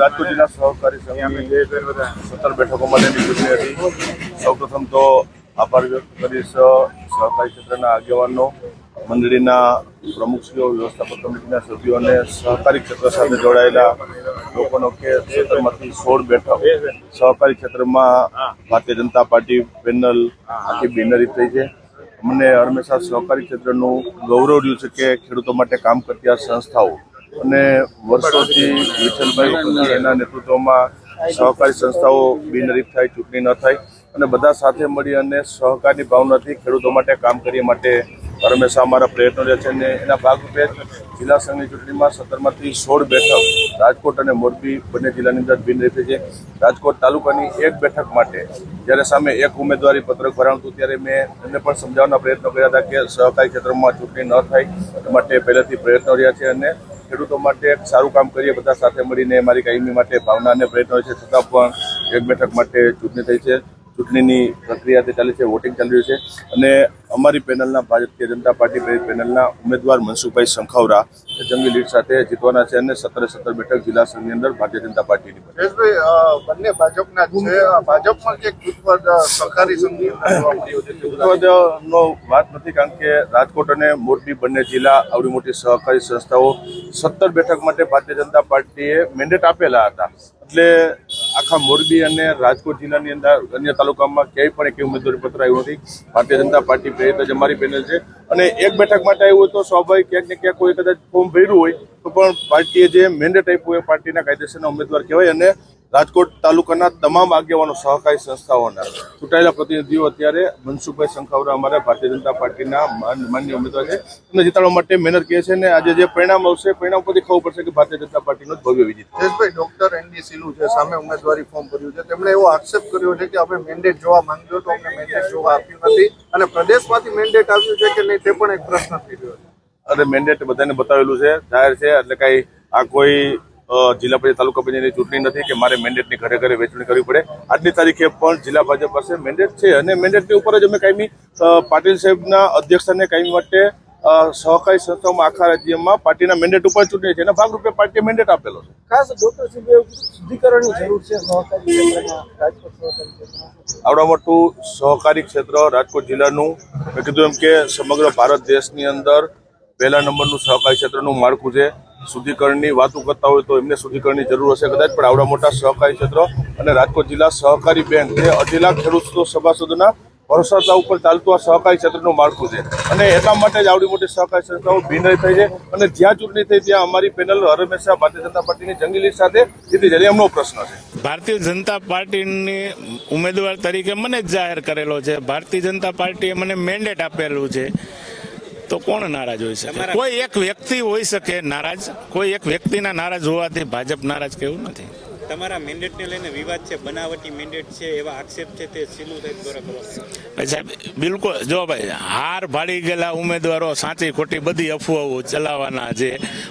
રાજકોટ જિલ્લા સહકારી સંઘની સત્તર બેઠકો માટેની ચૂંટણી હતી, સૌપ્રથમ તો આભાર વ્યક્ત કરીશ સહકારી ક્ષેત્રના આગેવાનો, મંડળીના પ્રમુખશ્રીઓ, વ્યવસ્થાપક કમિટીના સભ્યો અને સહકારી ક્ષેત્ર સાથે જોડાયેલા લોકોનો કે ક્ષેત્રમાંથી સોળ બેઠક સહકારી ક્ષેત્રમાં ભારતીય જનતા પાર્ટી પેનલ આખી બિનરી થઈ છે. અમને હંમેશા સહકારી ક્ષેત્રનું ગૌરવ રહ્યું છે કે ખેડૂતો માટે કામ કરતી આ સંસ્થાઓ અને વર્ષોથી વિઠ્ઠલભાઈ એના નેતૃત્વમાં સહકારી સંસ્થાઓ બિનરીફ થાય, ચૂંટણી ન થાય અને બધા સાથે મળી અને સહકારની ભાવનાથી ખેડૂતો માટે કામ કરીએ માટે હંમેશા અમારા પ્રયત્નો રહે છે અને એના ભાગરૂપે જિલ્લા સંઘની ચૂંટણીમાં સત્તરમાંથી સોળ બેઠક રાજકોટ અને મોરબી બંને જિલ્લાની અંદર બિનહરીફ છે. રાજકોટ તાલુકાની એક બેઠક માટે જ્યારે સામે એક ઉમેદવારી પત્રક ભરાણું હતું, ત્યારે મેં એમને પણ સમજાવવાના પ્રયત્નો કર્યા હતા કે સહકારી ક્ષેત્રમાં ચૂંટણી ન થાય માટે પહેલેથી પ્રયત્નો રહ્યા છે અને ખેડૂતો માટે એક સારું કામ કરીએ, બધા સાથે મળીને મારી કાયમી માટે ભાવના અને પ્રયત્નો છે. છતાં પણ એક બેઠક માટે ચૂંટણી થઈ છે. ચૂંટણીની પ્રક્રિયા તે ચાલે છે વોટિંગ ચાલી રહ્યું છે. અને અમારી પેનલના ભારતીય જનતા પાર્ટી પેનલના ઉમેદવાર મનસુખભાઈ સંખાવરા એ જંગી લીડ સાથે જીતવાના છે અને સત્તરે સત્તર બેઠક જિલ્લા સંઘની અંદર ભારતીય જનતા પાર્ટીની બને. ભાજપના છે. ભાજપમાં એક ગુજપત સહકારી સંઘની વાત નથી કારણ કે રાજકોટ અને મોરબી બંને જિલ્લા આવડી મોટી સહકારી સંસ્થાઓ સત્તર બેઠક માટે ભારતીય જનતા પાર્ટીએ મેન્ડેટ આપેલા હતા. એટલે આખા મોરબી અને રાજકોટ જિલ્લાની અંદર અન્ય તાલુકામાં ક્યાંય પણ એક ઉમેદવારી પત્ર આવ્યું નથી. ભારતીય જનતા પાર્ટી પ્રેરિત જ અમારી પેનલ છે. અને એક બેઠક માટે આવ્યું હોય તો સ્વાભાવિક ક્યાંક ને ક્યાંક કોઈ કદાચ ફોર્મ ભર્યું હોય તો પણ પાર્ટીએ જે મેન્ડેટ આપ્યું એ પાર્ટીના કાયદેસરના ઉમેદવાર કહેવાય અને રાજકોટ તાલુકાના તમામ આગેવાનો સહકારી સંસ્થાઓના ચૂંટાયેલા પ્રતિનિધિઓ અત્યારે મનસુખભાઈ સંખાવરા અમારા ભારતીય જનતા પાર્ટીના માન્ય ઉમેદવાર છે એમને જીતાડવા માટે મહેનત કહે છે અને આજે જે પરિણામ આવશે પરિણામ પરથી ખબર પડશે કે ભારતીય જનતા પાર્ટીનો જ ભવ્ય વિજય. જયેશભાઈ ડોક્ટર એન ડી સિલુ છે સામે ઉમેદવારી ફોર્મ ભર્યું છે તેમણે એવો આક્ષેપ કર્યો છે કે અમે મેન્ડેટ જોવા માંગ્યો તો અમને મેન્ડેટ જોવા આપ્યું નથી અને પ્રદેશમાંથી મેન્ડેટ આવ્યું છે કે નહીં તે પણ એક પ્રશ્ન થઈ રહ્યો છે અને મેન્ડેટ બધાને બતાવેલું છે જાહેર છે એટલે કઈ આ કોઈ જિલ્લા પંચાયત તાલુકા પંચાયતની ચૂંટણી નથી કે મારે મેન્ડેટની ઘરે ઘરે વેચણી કરવી પડે. આજની તારીખે પણ જિલ્લા ભાજપ પાસે મેન્ડેટ છે અને મેન્ડેટની ઉપર જ અમે કાયમી પાટીલ સાહેબના અધ્યક્ષતાને કાયમી માટે સહકારી સંસ્થાઓમાં આખા રાજ્યમાં પાર્ટીના મેન્ડેટ ઉપર ચૂંટણી છે. એના ભાગરૂપે પાર્ટીએ મેન્ડેટ આપેલો છે. ખાસ ડોક્ટર શુદ્ધિકરણની જરૂર છે આવડા મોટું સહકારી ક્ષેત્ર રાજકોટ જિલ્લાનું. મેં કીધું એમ કે સમગ્ર ભારત દેશની અંદર પહેલા નંબરનું સહકારી ક્ષેત્રનું માળખું છે. શુદ્ધિકરણની વાતો કરતા હોય તો એમને શુદ્ધિકરણની જરૂર હશે કદાચ, પણ આવડા મોટા સહકારી ક્ષેત્ર અને રાજકોટ જિલ્લા સહકારી બેંક જે અઢી લાખ ખેડૂતો સભાસદોના ભરોસાતા ઉપર ચાલતું આ સહકારી ક્ષેત્રનું માળખું છે. અને એટલા માટે જ આવડી મોટી સહકારી સંસ્થાઓ બિનહરી થઈ છે અને જ્યાં ચૂંટણી થઈ ત્યાં અમારી પેનલ હરમેશા ભારતીય જનતા પાર્ટીની જંગી સાથે જીતી જાય એમનો પ્રશ્ન છે. ભારતીય જનતા પાર્ટીની ઉમેદવાર તરીકે મને જ જાહેર કરેલો છે. ભારતીય જનતા પાર્ટીએ મને મેન્ડેટ આપેલું છે. તો કોણ નારાજ હોઈ શકે? કોઈ એક વ્યક્તિ હોઈ શકે નારાજ. કોઈ એક વ્યક્તિના નારાજ હોવાથી ભાજપ નારાજ કેવું નથી. તમારા મેન્ડેટને લઈને વિવાદ છે બનાવટી મેન્ડેટ છે એવા આક્ષેપ છે તે સિલું સાહેબ દ્વારા કરો સાહેબ બિલકુલ જો ભાઈ હાર ભાડી ગયેલા ઉમેદવારો સાચી ખોટી બધી અફવાઓ ચલાવવાના છે.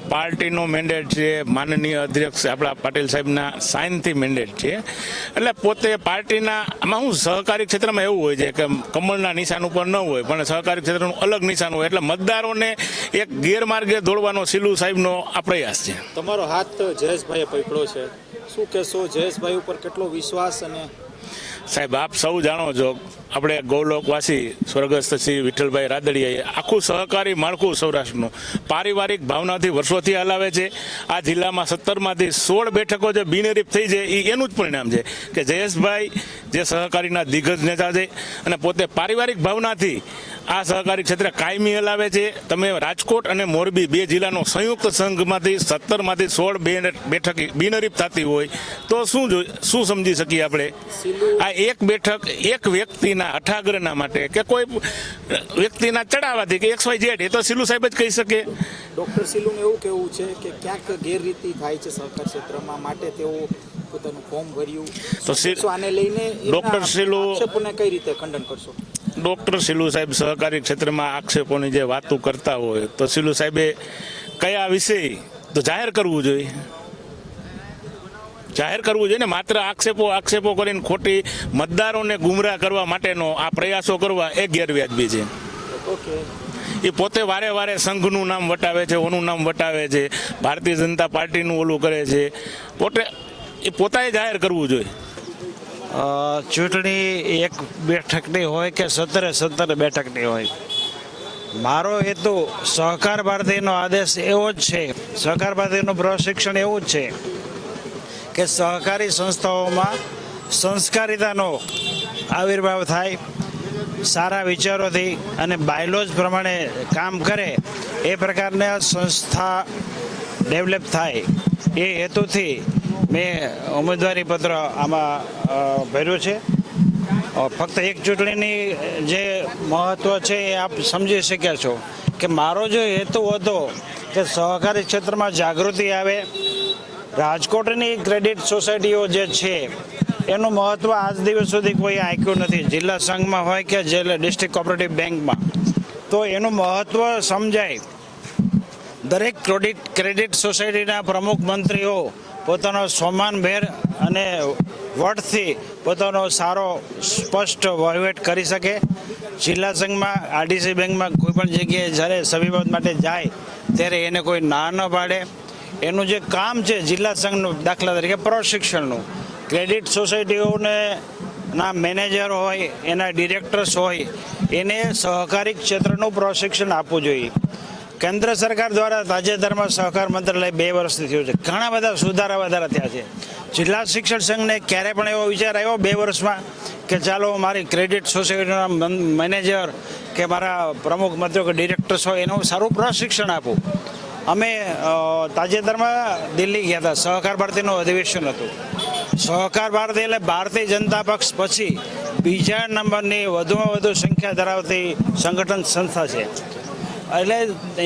પાર્ટીનો મેન્ડેટ છે માનનીય અધ્યક્ષ આપણા પાટીલ સાહેબના સાઇનથી મેન્ડેટ છે. એટલે પોતે પાર્ટીના આમાં હું સહકારી ક્ષેત્રમાં એવું હોય છે કે કમળના નિશાન ઉપર ન હોય પણ સહકારી ક્ષેત્રનું અલગ નિશાન હોય એટલે મતદારોને એક ગેરમાર્ગે દોડવાનો સિલુ સાહેબનો આ પ્રયાસ છે. તમારો હાથ જયેશભાઈએ પકડ્યો છે. શું કહેશો? જયેશભાઈ ઉપર કેટલો વિશ્વાસ અને સાહેબ, આપ સૌ જાણો છો, આપણે ગૌલોકવાસી સ્વર્ગસ્થ શ્રી વિઠ્ઠલભાઈ રાદડિયાએ આખું સહકારી માળખું સૌરાષ્ટ્રનું પારિવારિક ભાવનાથી વર્ષોથી હલાવે છે. આ જિલ્લામાં સત્તરમાંથી સોળ બેઠકો જે બિનહરીફ થઈ છે એ એનું જ પરિણામ છે કે જયેશભાઈ જે સહકારીના દિગ્ગજ નેતા છે અને પોતે પારિવારિક ભાવનાથી આ સહકારી ક્ષેત્રે કાયમી હલાવે છે. તમે રાજકોટ અને મોરબી બે જિલ્લાનો સંયુક્ત સંઘમાંથી સત્તરમાંથી સોળ બેઠક બિનહરીફ થતી હોય તો શું શું સમજી શકીએ આપણે? આ એક બેઠક એક વ્યક્તિના અઠાગ્રના માટે કે કોઈ વ્યક્તિના ચડાવવાથી કે એક્સ વાય ઝેડ એ તો સિલુ સાહેબ જ કહી શકે. ડોક્ટર સિલુનું એવું કેવું છે કે ક્યાંક ગેરરીતિ થાય છે સહકાર ક્ષેત્રમાં માટે તેઓ પોતાનું ફોર્મ ભર્યું. તો આને લઈને ડોક્ટર સિલુ- કઈ રીતે ખંડન કરશો? ડૉક્ટર સિલુ સાહેબ સહકારી ક્ષેત્રમાં આક્ષેપોની જે વાતો કરતા હોય, તો સિલુ સાહેબે કયા વિષય તો જાહેર કરવું જોઈએ? જાહેર કરવું જોઈએ ને? માત્ર આક્ષેપો આક્ષેપો કરીને ખોટી મતદારોને ગુમરાહ કરવા માટેનો આ પ્રયાસો કરવા એ ગેરવ્યાજબી છે. એ પોતે વારે વારે સંઘનું નામ વટાવે છે, ઓનું નામ વટાવે છે, ભારતીય જનતા પાર્ટીનું ઓલું કરે છે. પોતે, એ પોતાએ જાહેર કરવું જોઈએ. ચૂંટણી એક બેઠકની હોય કે સત્તરે સત્તર બેઠકની હોય? મારો હેતુ સહકાર ભારતીનો આદેશ એવો જ છે, સહકાર ભારતીનું પ્રશિક્ષણ એવું જ છે કે સહકારી સંસ્થાઓમાં સંસ્કારિતાનો આવિર્ભાવ થાય, સારા વિચારોથી અને બાયલોજ પ્રમાણે કામ કરે, એ પ્રકારના સંસ્થા ડેવલપ થાય. એ હેતુથી મેં ઉમેદવારી પત્ર આમાં ભર્યું છે. ફક્ત એક ચૂંટણીની જે મહત્ત્વ છે એ આપ સમજી શક્યા છો કે મારો જો હેતુ હતો કે સહકારી ક્ષેત્રમાં જાગૃતિ આવે, રાજકોટની ક્રેડિટ સોસાયટીઓ જે છે, એનું મહત્ત્વ આજ દિવસ સુધી કોઈ આંક્યું નથી. જિલ્લા સંઘમાં હોય કે જિલ્લા ડિસ્ટ્રિક્ટ કોઓપરેટિવ બેંકમાં. તો એનું મહત્ત્વ સમજાય. દરેક ક્રેડિટ ક્રેડિટ સોસાયટીના પ્રમુખ મંત્રીઓ પોતાનો સન્માનભેર અને વટથી પોતાનો સારો, સ્પષ્ટ વહીવટ કરી શકે. જિલ્લા સંઘમાં, આરડીસી બેંકમાં કોઈ પણ જગ્યાએ જ્યારે સભ્યપદ માટે જાય, ત્યારે એને કોઈ ના ન પાડે. એનું જે કામ છે જિલ્લા સંઘનું દાખલા તરીકે પ્રશિક્ષણનું. ક્રેડિટ સોસાયટીઓને ના મેનેજર હોય, એના ડિરેક્ટર્સ હોય, એને સહકારી ક્ષેત્રનું પ્રશિક્ષણ આપવું જોઈએ. કેન્દ્ર સરકાર દ્વારા તાજેતરમાં સહકાર મંત્રાલય બે વર્ષથી થયું છે. ઘણા બધા સુધારા વધારા થયા છે. જિલ્લા શિક્ષણ સંઘને ક્યારે પણ એવો વિચાર આવ્યો બે વર્ષમાં કે ચાલો મારી ક્રેડિટ સોસાયટીના મેનેજર કે મારા પ્રમુખ મંત્રીઓ કે ડિરેક્ટર્સ હોય એનું સારું પ્રશિક્ષણ આપું. અમે તાજેતરમાં દિલ્હી ગયા હતા. સહકાર ભારતીનું અધિવેશન હતું. સહકાર ભારતી એટલે ભારતીય જનતા પક્ષ પછી બીજા નંબરની વધુમાં વધુ સંખ્યા ધરાવતી સંગઠન સંસ્થા છે. એટલે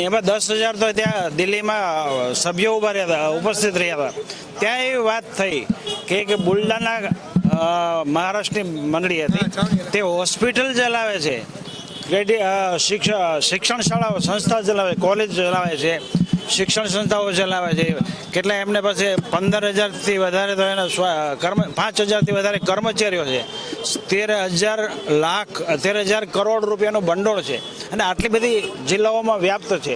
એમાં દસ હજાર તો ત્યાં દિલ્હીમાં સભ્યો ઊભા રહ્યા હતા, ઉપસ્થિત રહ્યા હતા. ત્યાં એવી વાત થઈ કે કે બુલડાના મહારાષ્ટ્રની મંડળી હતી. તે હોસ્પિટલ ચલાવે છે. શિક્ષણ શાળાઓ, સંસ્થા ચલાવે, કોલેજ ચલાવે છે. શિક્ષણ સંસ્થાઓ ચલાવે છે. કેટલા એમને પાસે પંદર હજારથી વધારે તો એના કર્મ, પાંચ હજારથી વધારે કર્મચારીઓ છે. તેર હજાર લાખ, તેર હજાર કરોડ રૂપિયાનું ભંડોળ છે. અને આટલી બધી જિલ્લાઓમાં વ્યાપ્ત છે.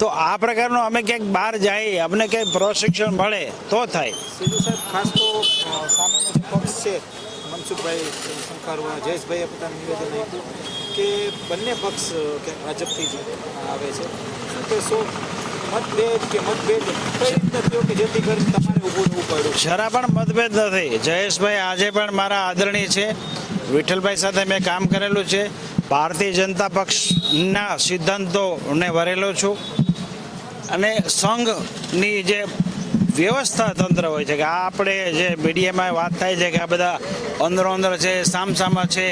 તો આ પ્રકારનો અમે ક્યાંક બહાર જઈએ અમને ક્યાંક પ્રશિક્ષણ મળે તો થાય. ખાસ તો સામેનો પક્ષ છે, મનસુખભાઈ શંકરવા, જયેશભાઈએ પોતાનું નિવેદન આપ્યું કે બંને પક્ષ ક્યાંક ભાજપથી જ આવે છે. શું કહેશો? મતભેદ કે મતભેદ કઈ રીતે થયો કે જેથી કરીને તમારે ઊભું રહેવું પડ્યું? જરા પણ મતભેદ નથી. જયેશભાઈ આજે પણ મારા આદરણીય છે. વિઠ્ઠલભાઈ સાથે મેં કામ કરેલું છે. ભારતીય જનતા પક્ષના સિદ્ધાંતોને વરેલો છું. અને સંઘની જે વ્યવસ્થા તંત્ર હોય છે કે આ આપણે જે મીડિયામાં વાત થાય છે કે આ બધા અંદરો અંદર છે સામસામા છે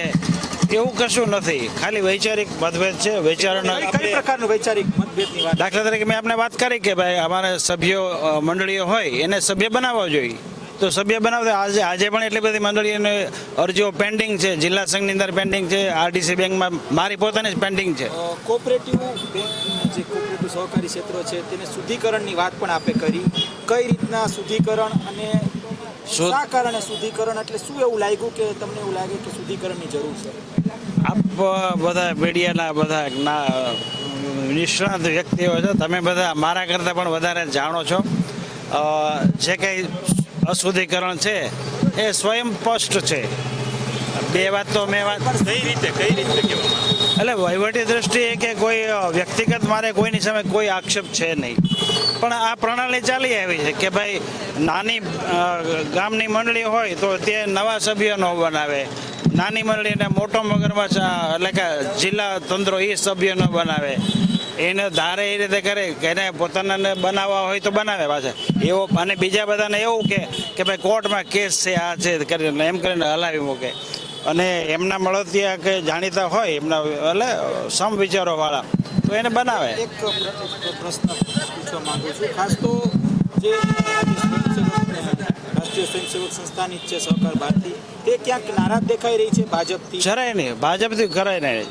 એવું કશું નથી. ખાલી વૈચારિક મતભેદ છે. વૈચારણ પ્રકારનું વૈચારિક વાત. દાખલા તરીકે મેં આપને વાત કરી કે ભાઈ અમારે સભ્યો મંડળીઓ હોય એને સભ્ય બનાવવા જોઈએ. તો સભ્ય બનાવતા આજે આજે પણ એટલી બધી મંડળીઓને અરજીઓ પેન્ડિંગ છે જિલ્લા સંઘની અંદર પેન્ડિંગ છે આરડીસી બેંકમાં મારી પોતાની જ પેન્ડિંગ છે. કોઓપરેટિવ બેંકના જે કોઓપરેટિવ સહકારી ક્ષેત્રો છે તેને શુદ્ધિકરણની વાત પણ આપે કરી. કઈ રીતના શુદ્ધિકરણ અને શા કારણે શુદ્ધિકરણ? એટલે શું એવું લાગ્યું કે તમને એવું લાગે કે શુદ્ધિકરણની જરૂર છે? આપ બધા મીડિયાના બધા ના નિષ્ણાત વ્યક્તિઓ છો. તમે બધા મારા કરતાં પણ વધારે જાણો છો. જે કંઈ અશુદ્ધિકરણ છે એ સ્વયં સ્પષ્ટ છે. બે વાત તો મેં વાત કઈ રીતે કઈ રીતે એટલે વહીવટી દ્રષ્ટિએ કે કોઈ વ્યક્તિગત મારે કોઈની સામે કોઈ આક્ષેપ છે નહીં. પણ આ પ્રણાલી ચાલી આવી છે કે ભાઈ નાની ગામની મંડળી હોય તો તે નવા સભ્યનો ન બનાવે. નાની મંડળીને મોટો મગરમાં એટલે કે જિલ્લા તંત્રો એ સભ્ય ન બનાવે. એને ધારે એ રીતે કરે કે એને પોતાનાને બનાવવા હોય તો બનાવે પાછા. એવો અને બીજા બધાને એવું કે કે ભાઈ કોર્ટમાં કેસ છે, આ છે કરીને, એમ કરીને હલાવી મૂકે. અને એમના મળતિયા કે જાણીતા હોય, એમના, એટલે સમ વિચારોવાળા તો એને બનાવે. એક પ્રશ્ન પૂછવા માંગુ છું. ખાસ તો જે રાષ્ટ્રીય સ્વયંસેવક સંસ્થાની છે સહકાર ભારતી. તે ક્યાંક નારાજ દેખાઈ રહી છે ભાજપથી? જરાય નહીં. ભાજપથી કરાય નહીં.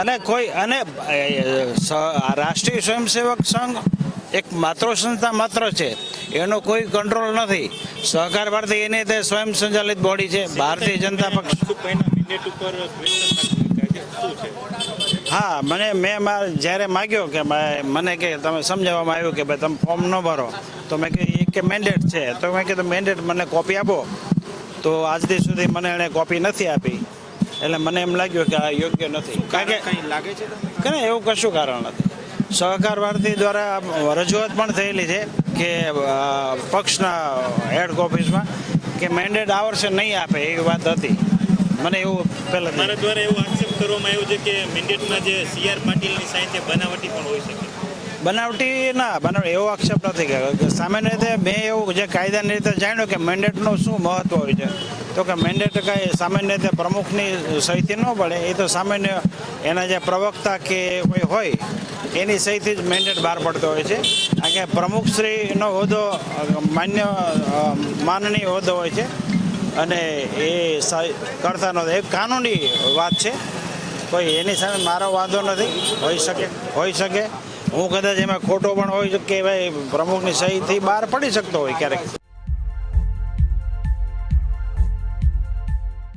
અને કોઈ અને એ, રાષ્ટ્રીય સ્વયંસેવક સંઘ એક માત્ર સંસ્થા માત્ર છે. એનો કોઈ કંટ્રોલ નથી. સહકાર ભારતી એની તે સ્વયં સંચાલિત બોડી છે. ભારતીય જનતા પક્ષ હા મને મેં માર જ્યારે માગ્યો કે મને કે તમે સમજાવવામાં આવ્યું કે ભાઈ તમે ફોર્મ ન ભરો તો મેં કીધું કે મેન્ડેટ છે. તો મેં કીધું મેન્ડેટ મને કોપી આપો. તો આજથી સુધી મને એણે કોપી નથી આપી. એટલે મને એમ લાગ્યું કે આ યોગ્ય નથી. કારણ કે કંઈ લાગે છે કે એવું કશું કારણ નથી. સહકાર ભારતી દ્વારા રજૂઆત પણ થયેલી છે કે પક્ષના હેડ ઓફિસમાં કે મેન્ડેટ આ વર્ષે નહીં આપે એવી વાત હતી. મને એવું પહેલાં મારા દ્વારા એવું આક્ષેપ કરવામાં આવ્યો છે કે મેન્ડેટમાં જે સી આર પાટીલની સાહિત્ય બનાવટી પણ હોઈ શકે. બનાવટી ના, બનાવ, એવો આક્ષેપ નથી કે સામાન્ય રીતે મેં એવું જે કાયદાની રીતે જાણ્યું કે મેન્ડેટનું શું મહત્વ હોય છે. તો કે મેન્ડેટ કાંઈ સામાન્ય રીતે પ્રમુખની સહીથી ન પડે એ તો સામાન્ય એના જે પ્રવક્તા કે કોઈ હોય, એની સહીથી જ મેન્ડેટ બહાર પડતો હોય છે. કારણ કે પ્રમુખશ્રીનો હોદ્દો, માન્ય માનનીય હોદ્દો હોય છે. અને એ કરતા નથી. એ કાનૂની વાત છે. કોઈ એની સામે મારો વાંધો નથી. હોઈ શકે હોઈ શકે. હું કદાચ એમાં ખોટો પણ હોય કે ભાઈ પ્રમુખની સહીથી બહાર પડી શકતો હોય ક્યારેક.